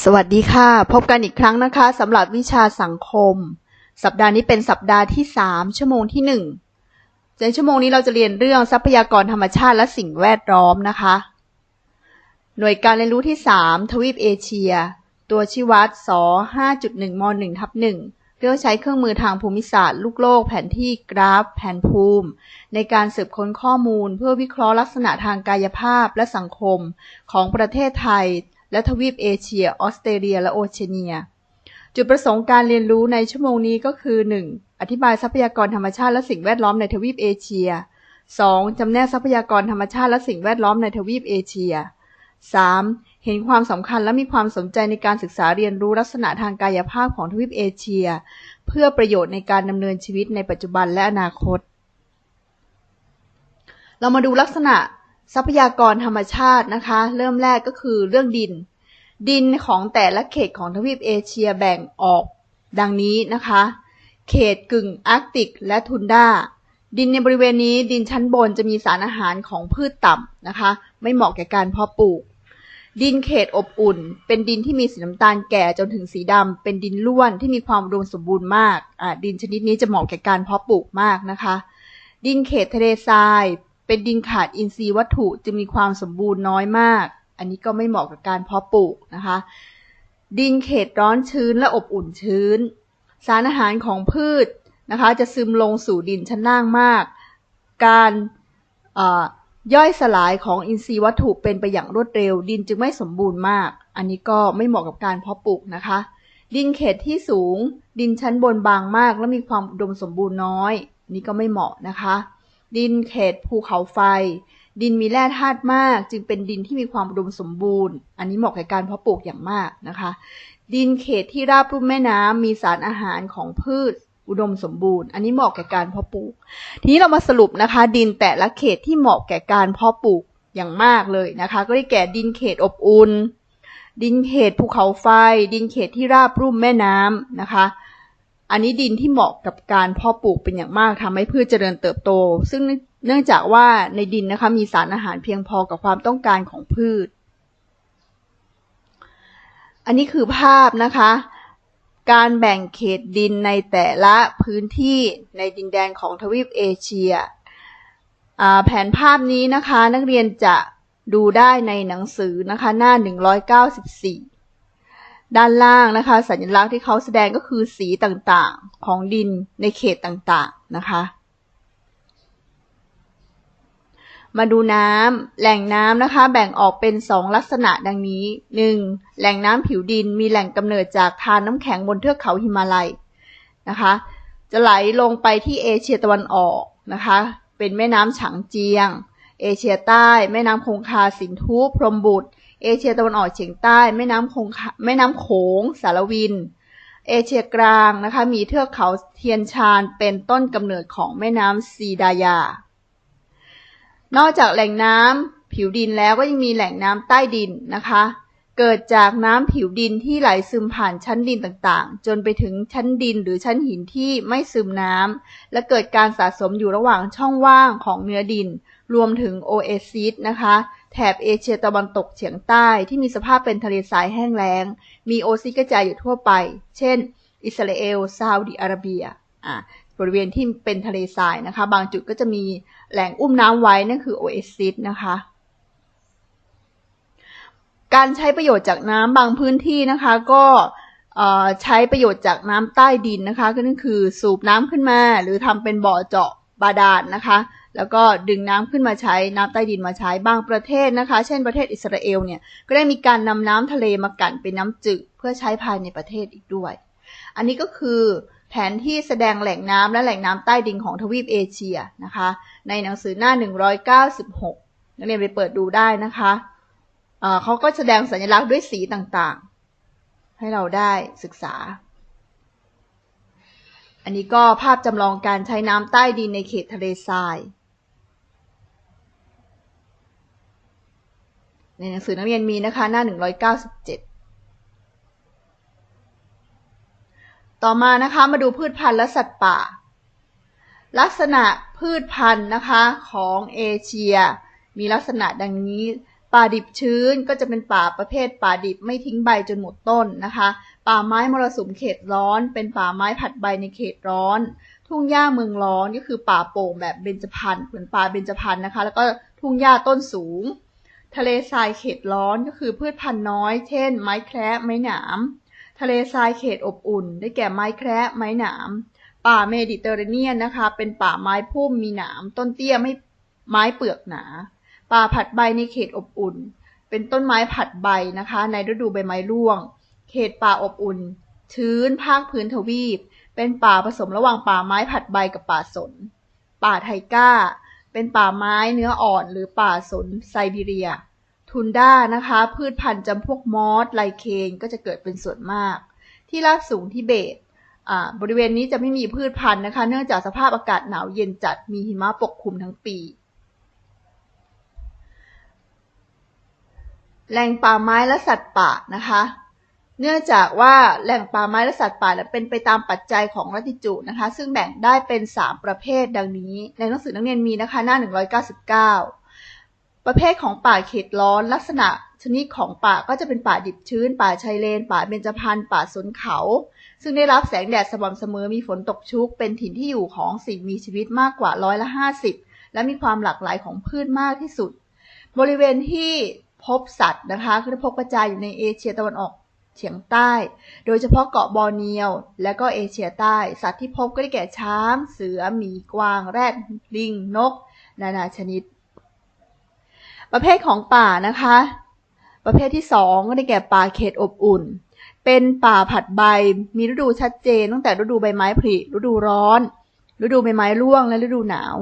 สวัสดีค่ะ พบกันอีกครั้งนะคะสำหรับวิชาสังคม สัปดาห์นี้เป็นสัปดาห์ที่ 3 ชั่วโมงที่ 1 ในชั่วโมงนี้เราจะเรียนเรื่องทรัพยากรธรรมชาติและสิ่งแวดล้อมนะคะ หน่วยการเรียนรู้ที่ 3 ทวีปเอเชีย ตัวชี้วัดส5.1ม1ทับ1เลือกใช้เครื่องมือทางภูมิศาสตร์ ลูกโลก แผนที่กราฟ แผนภูมิ ในการสืบค้นข้อมูล เพื่อวิเคราะห์ลักษณะทางกายภาพและสังคมของประเทศไทย และทวีปเอเชีย ออสเตรเลีย และโอเชียเนีย จุดประสงค์การเรียนรู้ในชั่วโมงนี้ก็คือ 1. อธิบายทรัพยากรธรรมชาติและสิ่งแวดล้อมในทวีปเอเชีย 2. จำแนกทรัพยากรธรรมชาติและสิ่งแวดล้อมในทวีปเอเชีย 3. เห็นความสำคัญและมีความสนใจในการศึกษาเรียนรู้ลักษณะทางกายภาพของทวีปเอเชีย เพื่อประโยชน์ในการดำเนินชีวิตในปัจจุบันและอนาคต เรามาดูลักษณะ ทรัพยากรธรรมชาตินะคะ เริ่มแรกก็คือเรื่องดิน ดินของแต่ละเขตของทวีปเอเชียแบ่งออก ดังนี้นะคะ เขตกึ่งอาร์กติกและทุนดาดินในบริเวณนี้ดินชั้นบนจะมีสารอาหารของพืชต่ำนะคะ ไม่เหมาะแก่การเพาะปลูก ดินเขตอบอุ่น เป็นดินที่มีสีน้ำตาลแก่จนถึงสีดำเป็นดินล้วนที่มีความอุดมสมบูรณ์มากดินชนิดนี้จะเหมาะแก่การเพาะปลูกมากนะคะ ดินเขตทะเลทราย เป็นดินขาดอินทรีย์วัตถุจึงมีความสมบูรณ์น้อยมาก อันนี้ก็ไม่เหมาะกับการเพาะปลูกนะคะ ดินเขตร้อนชื้นและอบอุ่นชื้น สารอาหารของพืชนะคะ จะซึมลงสู่ดินชั้นล่างมาก การย่อยสลายของอินทรีย์วัตถุเป็นไปอย่างรวดเร็ว ดินจึงไม่สมบูรณ์มาก อันนี้ก็ไม่เหมาะกับการเพาะปลูกนะคะ ดินเขตที่สูง ดินชั้นบนบางมาก และมีความอุดมสมบูรณ์น้อยนนี้ก็ไม่เหมาะนะคะ ดินเขตภูเขาไฟ ดินมีแร่ธาตุมาก จึงเป็นดินที่มีความอุดมสมบูรณ์ อันนี้เหมาะแกับการเพาะปลูกอย่างมากนะคะ ดินเขตที่ราบรุ่มแม่น้ำมีสารอาหารของพืชอุดมสมบูรณ์ อันนี้เหมาะแก่การเพาะปลูก ทีนี้เรามาสรุปนะคะ ดินแต่ละเขตที่เหมาะแก่การเพาะปลูกอย่างมากเลยนะคะ ก็ได้แก่ดินเขตอบอุ่น ดินเขตภูเขาไฟ ดินเขตที่ราบรุ่มแม่น้ำนะคะ อันนี้ดินที่เหมาะกับการเพาะปลูกเป็นอย่างมากทำให้พืชเจริญเติบโต ซึ่งเนื่องจากว่าในดินนะคะมีสารอาหารเพียงพอกับความต้องการของพืช อันนี้คือภาพนะคะ การแบ่งเขตดินในแต่ละพื้นที่ในดินแดนของทวีปเอเชีย แผนภาพนี้นะคะนักเรียนจะดูได้ในหนังสือนะคะหน้า 194 ด้านล่างนะคะ สัญลักษณ์ที่เขาแสดงก็คือสีต่างๆของดินในเขตต่างๆนะคะ มาดูน้ำแหล่งน้ำนะคะ แบ่งออกเป็นสองลักษณะดังนี้ 1. แหล่งน้ำผิวดินมีแหล่งกำเนิดจากทานน้ำแข็งบนเทือกเขาหิมาลัยนะคะ จะไหลลงไปที่เอเชียตะวันออกนะคะ เป็นแม่น้ำฉางเจียง เอเชียใต้ แม่น้ำคงคาสินธุพรมบุตร เอเชียตะวันออกเฉียงใต้ แม่น้ำคงคาแม่น้ำโขง สารวิน เอเชียกลางนะคะ มีเทือกเขาเทียนชานเป็นต้นกำเนิดของแม่น้ำซีดายา นอกจากแหล่งน้ำผิวดินแล้วก็ยังมีแหล่งน้ำใต้ดินนะคะ เกิดจากน้ำผิวดินที่ไหลซึมผ่านชั้นดินต่างๆ จนไปถึงชั้นดินหรือชั้นหินที่ไม่ซึมน้ำและเกิดการสะสมอยู่ระหว่างช่องว่างของเนื้อดิน รวมถึงโอเอซิสนะคะ แถบเอเชียตะวันตกเฉียงใต้ที่มีสภาพเป็นทะเลทรายแห้งแล้ง มีโอซิสกระจายอยู่ทั่วไป เช่น อิสราเอลซาอุดิอาระเบียอ่าบริเวณที่เป็นทะเลทรายนะคะ บางจุดก็จะมีแหล่งอุ้มน้ำไว้นั่นคือโอเอซิสนะคะการใช้ประโยชน์จากน้ำบางพื้นที่นะคะก็ใช้ประโยชน์จากน้ำใต้ดินนะคะก็นั่นคือสูบน้ำขึ้นมา หรือทำเป็นบ่อเจาะบาดาลนนะคะ แล้วก็ดึงน้ำขึ้นมาใช้น้ำใต้ดินมาใช้บางประเทศนะคะ เช่นประเทศอิสราเอลเนี่ยก็ได้มีการนำน้ำทะเลมากั่นเป็นน้ำจืดเพื่อใช้ภายในประเทศอีกด้วย อันนี้ก็คือแผนที่แสดงแหล่งน้ำและแหล่งน้ำใต้ดินของทวีปเอเชียนะคะ ในหนังสือหน้า 196 นักเรียนไปเปิดดูได้นะคะเขาก็แสดงสัญลักษณ์ด้วยสีต่างๆ ให้เราได้ศึกษา อันนี้ก็ภาพจำลองการใช้น้ำใต้ดินในเขตทะเลทราย ในหนังสือนักเรียนมีนะคะ หน้า 197 ต่อมานะคะมาดูพืชพันธุ์และสัตว์ป่า ลักษณะพืชพันธุ์นะคะของเอเชีย มีลักษณะดังนี้ป่าดิบชื้นก็จะเป็นป่าประเภทป่าดิบไม่ทิ้งใบจนหมดต้นนะคะ ป่าไม้มรสุมเขตร้อน เป็นป่าไม้ผัดใบในเขตร้อน ทุ่งหญ้าเมืองร้อนก็คือป่าโป่งแบบเบญจพรรณเหมือนป่าเบญจพรรณนะคะ แล้วก็ทุ่งหญ้าต้นสูง ทะเลทรายเขตร้อนก็คือพืชพันธุ์น้อย เช่น ไม้แคระไม้หนาม ทะเลทรายเขตอบอุ่น ได้แก่ไม้แคระไม้หนาม ป่าเมดิเตอร์เรเนียนนะคะ เป็นป่าไม้พุ่มมีหนาม ต้นเตี้ยไม่ไม้เปลือกหนา ป่าผัดใบในเขตอบอุ่น เป็นต้นไม้ผัดใบนะคะ ในฤดูใบไม้ร่วง เขตป่าอบอุ่น ชื้นภาคพื้นทวีป เป็นป่าผสมระหว่างป่าไม้ผัดใบกับป่าสน ป่าไทก้า เป็นป่าไม้เนื้ออ่อนหรือป่าสนไซบีเรีย ทุนด้านะคะ พืชพันธุ์จำพวกมอสไลเคนก็จะเกิดเป็นส่วนมาก ที่ราบสูงทิเบตบริเวณนี้จะไม่มีพืชพันธุ์นะคะ เนื่องจากสภาพอากาศหนาวเย็นจัดมีหิมะปกคลุมทั้งปี แหล่งป่าไม้และสัตว์ป่านะคะ เนื่องจากว่าแหล่งป่าไม้และสัตว์ป่าเป็นไปตามปัจจัยของลัติจูดนะคะ ซึ่งแบ่งได้เป็น 3 ประเภทดังนี้ ในหนังสือนักเรียนมีนะคะหน้า 199 ประเภทของป่าเขตร้อนลักษณะชนิดของป่าก็จะเป็นป่าดิบชื้น ป่าชายเลน ป่าเบญจพรรณป่าสนเขา ซึ่งได้รับแสงแดดสม่ำเสมอมีฝนตกชุก เป็นถิ่นที่อยู่ของสิ่งมีชีวิตมากกว่าร้อยละห้าสิบและมีความหลากหลายของพืชมากที่สุด บริเวณที่พบสัตว์นะคะก็จะพบกระจายอยู่ในเอเชียตะวันออก เฉียงใต้ โดยเฉพาะเกาะบอร์เนียว และก็เอเชียใต้ สัตว์ที่พบก็ได้แก่ช้าง เสือ หมี กวาง แรด ลิง นก นานาชนิด ประเภทของป่านะคะ ประเภทที่สองก็ได้แก่ป่าเขตอบอุ่น เป็นป่าผัดใบ มีฤดูชัดเจน ตั้งแต่ฤดูใบไม้ผลิ ฤดูร้อน ฤดูใบไม้ร่วง และฤดูหนาว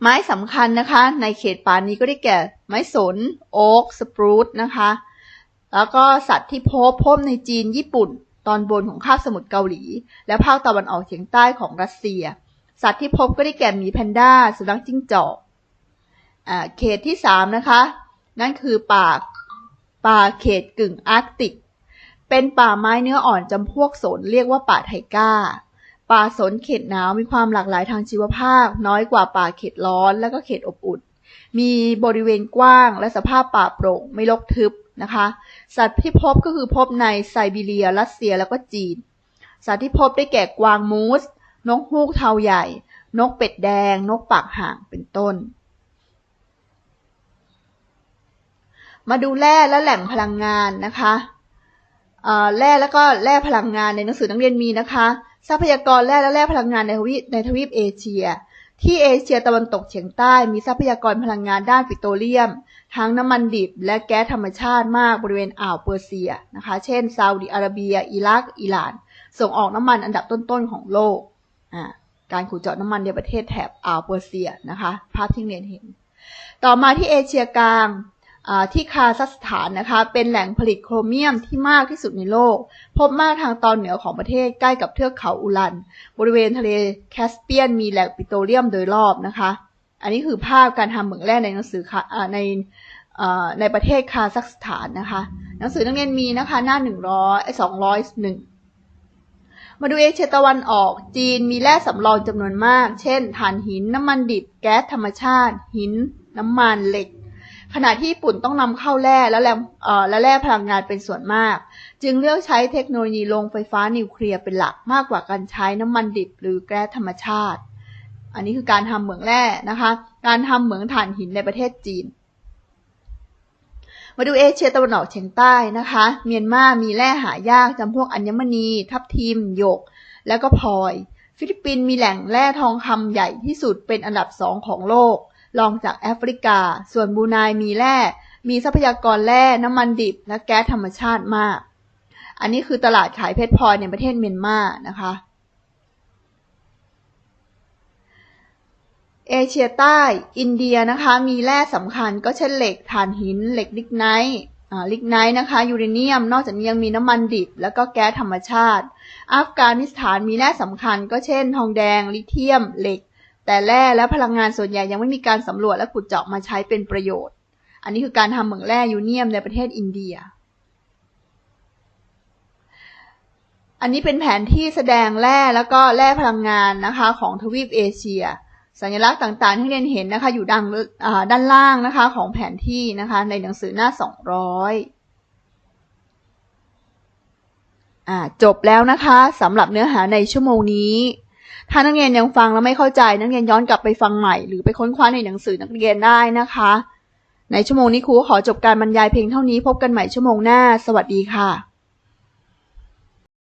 ไม้สำคัญนะคะ ในเขตป่านี้ก็ได้แก่ไม้สน โอ๊ก สปรูตนะคะ แล้วก็สัตว์ที่พบพบในจีนญี่ปุ่น ตอนบนของคาบสมุทรเกาหลี และภาคตะวันออกเฉียงใต้ของรัสเซีย สัตว์ที่พบก็ได้แก่หมีแพนด้า สุนัขจิ้งจอกอ่าเขตที่สามนะคะ นั่นคือป่าป่าเขตกึ่งอาร์กติก เป็นป่าไม้เนื้ออ่อนจำพวกสนเรียกว่าป่าไทก้า ป่าสนเขตหนาวมีความหลากหลายทางชีวภาพ น้อยกว่าป่าเขตร้อนและก็เขตอบอุ่น มีบริเวณกว้างและสภาพป่าโปร่งไม่รกทึบ นะคะ สัตว์ที่พบก็คือพบในไซบีเรีย รัสเซียแล้วก็จีน สัตว์ที่พบได้แก่กวางมูส นกฮูกเทาใหญ่ นกเป็ดแดง นกปากห่างเป็นต้น มาดูแร่และแหล่งพลังงานนะคะแร่แล้วก็แร่พลังงานในหนังสือนักเรียนมีนะคะ ทรัพยากรแร่และแร่พลังงานในทวีปในทวีปเอเชีย ที่เอเชียตะวันตกเฉียงใต้มีทรัพยากรพลังงานด้านปิโตรเลียม ทั้งน้ำมันดิบและแก๊สธรรมชาติมากบริเวณอ่าวเปอร์เซียนะคะ เช่นซาอุดิอาระเบีย อิรัก อิหร่าน ส่งออกน้ำมันอันดับต้นๆของโลก การขุดเจาะน้ำมันในประเทศแถบอ่าวเปอร์เซียนะคะ ภาพที่เรียนเห็น ต่อมาที่เอเชียกลางที่คาซัคสถานนะคะ เป็นแหล่งผลิตโครเมียมที่มากที่สุดในโลก พบมากทางตอนเหนือของประเทศใกล้กับเทือกเขาอุลัน บริเวณทะเลแคสเปียนมีแหล่งปิโตรเลียมโดยรอบนะคะ อันนี้คือภาพการทำเหมืองแร่ในหนังสือในในประเทศคาซัคสถานนะคะ หนังสือนักเรียนมีนะคะหน้าหนึ่งร้อยสองร้อยหนึ่งมาดูเอเชียตะวันออกจีนมีแร่สำรองจำนวนมาก เช่นถ่านหินน้ำมันดิบแก๊สธรรมชาติ หิน น้ำมันเหล็ก ขณะที่ญี่ปุ่นต้องนำเข้าแร่และแร่และแร่พลังงานเป็นส่วนมาก จึงเลือกใช้เทคโนโลยีโรงไฟฟ้านิวเคลียร์เป็นหลักมากกว่าการใช้น้ำมันดิบหรือแก๊สธรรมชาติ อันนี้คือการทำเหมืองแร่นะคะ การทำเหมืองถ่านหินในประเทศจีน มาดูเอเชียตะวันออกเฉียงใต้นะคะ เมียนมามีแร่หายากจำพวกอัญมณี ทับทิม หยก แล้วก็พลอย ฟิลิปปินส์มีแหล่งแร่ทองคำใหญ่ที่สุดเป็นอันดับสองของโลก รองจากแอฟริกา ส่วนบรูไนมีแร่ มีทรัพยากรแร่ น้ำมันดิบ และแก๊สธรรมชาติมาก อันนี้คือตลาดขายเพชรพลอยในประเทศเมียนมานะคะ เอเชียใต้ อินเดียนะคะ มีแร่สำคัญก็เช่นเหล็กถ่านหิน เหล็กลิกไนท์ลิกไนท์นะคะยูเรเนียม นอกจากนี้ยังมีน้ำมันดิบ แล้วก็แก๊สธรรมชาติ อัฟกานิสถานมีแร่สำคัญ ก็เช่น ทองแดง ลิเทียม เหล็ก แต่แร่และพลังงานส่วนใหญ่ยังไม่มีการสำรวจและขุดเจาะมาใช้เป็นประโยชน์ อันนี้คือการทำเหมืองแร่ยูเนียมในประเทศอินเดีย อันนี้เป็นแผนที่แสดงแร่แล้วก็แร่พลังงานนะคะของทวีปเอเชีย สัญลักษณ์ต่างๆ ที่เรียนเห็นนะคะ อยู่ดังด้านล่างนะคะของแผนที่นะคะในหนังสือหน้า 200อ่าจบแล้วนะคะสำหรับเนื้อหาในชั่วโมงนี้ ถ้านักเรียนยังฟังแล้วไม่เข้าใจ นักเรียนย้อนกลับไปฟังใหม่ หรือไปค้นคว้าในหนังสือนักเรียนได้นะคะ ในชั่วโมงนี้ครูขอจบการบรรยายเพียงเท่านี้พบกันใหม่ชั่วโมงหน้า สวัสดีค่ะ